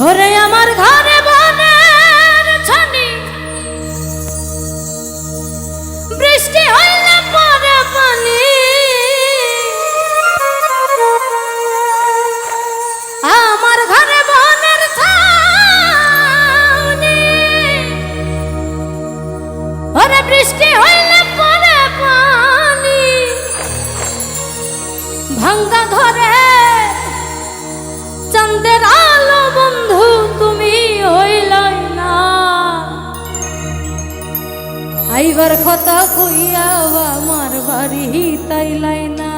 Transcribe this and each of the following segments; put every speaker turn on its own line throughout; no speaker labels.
ওরে আমার ঘরে বনের ছানি। বৃষ্টি হইলে পরে পানি আমার ঘরে বনের ছানি। ওরে বৃষ্টি হইলে পরে পানি ভাঙ্গা ধরে চাঁদের আলো বন্ধু তুমি হইলাই না। আইবার কথা কইয়া আমার বাড়ি তাইলাই না।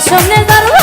দর্শনে দারু